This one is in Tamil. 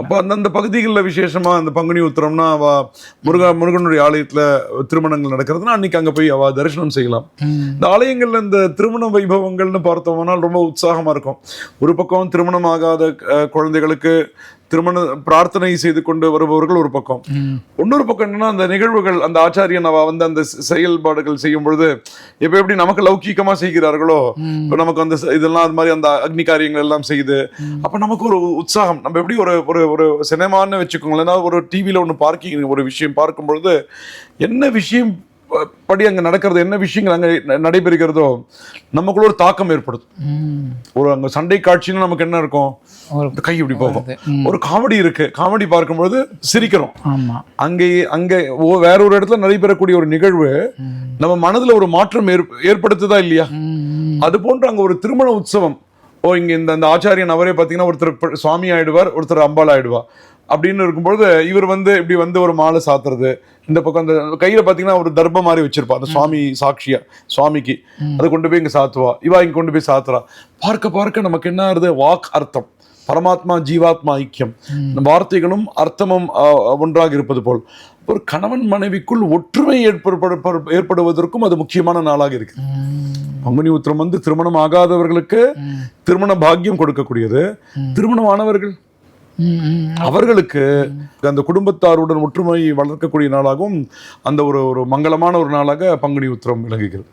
அப்போ அந்தந்த பகுதிகளில் விசேஷமா அந்த பங்குனி உத்திரம்னா அவ முருகா முருகனுடைய ஆலயத்துல திருமணங்கள் நடக்கிறதுனா அன்னைக்கு அங்க போய் அவ தரிசனம் செய்யலாம். இந்த ஆலயங்கள்ல இந்த திருமண வைபவங்கள்னு பார்த்தோம்னா ரொம்ப உற்சாகமா இருக்கும். ஒரு பக்கம் திருமணம் ஆகாத குழந்தைகளுக்கு திருமண பிரார்த்தனை செய்து கொண்டு வருபவர்கள் ஒரு பக்கம். இன்னொரு பக்கம் என்னன்னா அந்த நிகழ்வுகள் அந்த ஆச்சாரியன் அவ வந்து அந்த செயல்பாடுகள் செய்யும் பொழுது இப்ப எப்படி நமக்கு லௌகீகமா செய்கிறார்களோ இப்ப நமக்கு அந்த இதெல்லாம் அது மாதிரி அந்த அக்னி காரியங்கள் எல்லாம் செய்து அப்ப நமக்கு ஒரு உற்சாகம். நம்ம எப்படி ஒரு ஒரு ஒரு சினிமான்னு வச்சுக்கோங்களேன் ஏதாவது ஒரு டிவியில ஒன்று பார்க்கிங் ஒரு விஷயம் பார்க்கும் பொழுது என்ன விஷயம் படி அங்க நடக்கிறது என்ன விஷயங்கள் அங்க நடைபெறுகிறதோ நமக்குள்ள ஒரு தாக்கம் ஏற்படுத்தும் ஒரு அங்க சண்டை காட்சின்னு நமக்கு என்ன இருக்கும்? கை இப்படி போகும். ஒரு காமெடி இருக்கு. காமெடி பார்க்கும்பொழுது சிரிக்கிறோம். அங்கே அங்கே வேற ஒரு இடத்துல நடைபெறக்கூடிய ஒரு நிகழ்வு நம்ம மனதுல ஒரு மாற்றம் ஏற்ப- ஏற்படுத்துதா இல்லையா. அது போன்ற அங்க ஒரு திருமண உற்சவம். ஓ இங்க இந்த அந்த ஆச்சாரியன் அவரே பாத்தீங்கன்னா ஒருத்தர் சுவாமி ஆயிடுவார் ஒருத்தர் அம்பாள் ஆயிடுவா. அப்படின்னு இருக்கும்பொழுது இவர் வந்து இப்படி வந்து ஒரு மாலை சாத்துறது. இந்த பக்கம் அந்த கையில பாத்தீங்கன்னா ஒரு தர்பம் மாதிரி வச்சிருப்பா. அந்த சுவாமி சாட்சியா சுவாமிக்கு. அதை கொண்டு போய் இங்க சாத்துவா. இவா இங்க கொண்டு போய் சாத்துறா. பார்க்க பார்க்க நமக்கு என்ன ஆகுது வாக் அர்த்தம். பரமாத்மா ஜீவாத்மா ஐக்கியம். வார்த்தைகளும் அர்த்தமும் ஒன்றாக இருப்பது போல். ஒரு கணவன் மனைவிக்குள் ஒற்றுமை ஏற்பட ஏற்படுவதற்கும் அது முக்கியமான நாளாக இருக்கு பங்குனி உத்திரம் வந்து திருமணம் ஆகாதவர்களுக்கு திருமண பாக்கியம் கொடுக்கக்கூடியது. திருமணம் ஆனவர்கள் ம், ம். அவர்களுக்கு அந்த குடும்பத்தாருடன் ஒற்றுமையை வளர்க்கக்கூடிய நாளாகவும் அந்த ஒரு ஒரு மங்களமான ஒரு நாளாக பங்குனி உத்திரம் விளங்குகிறது.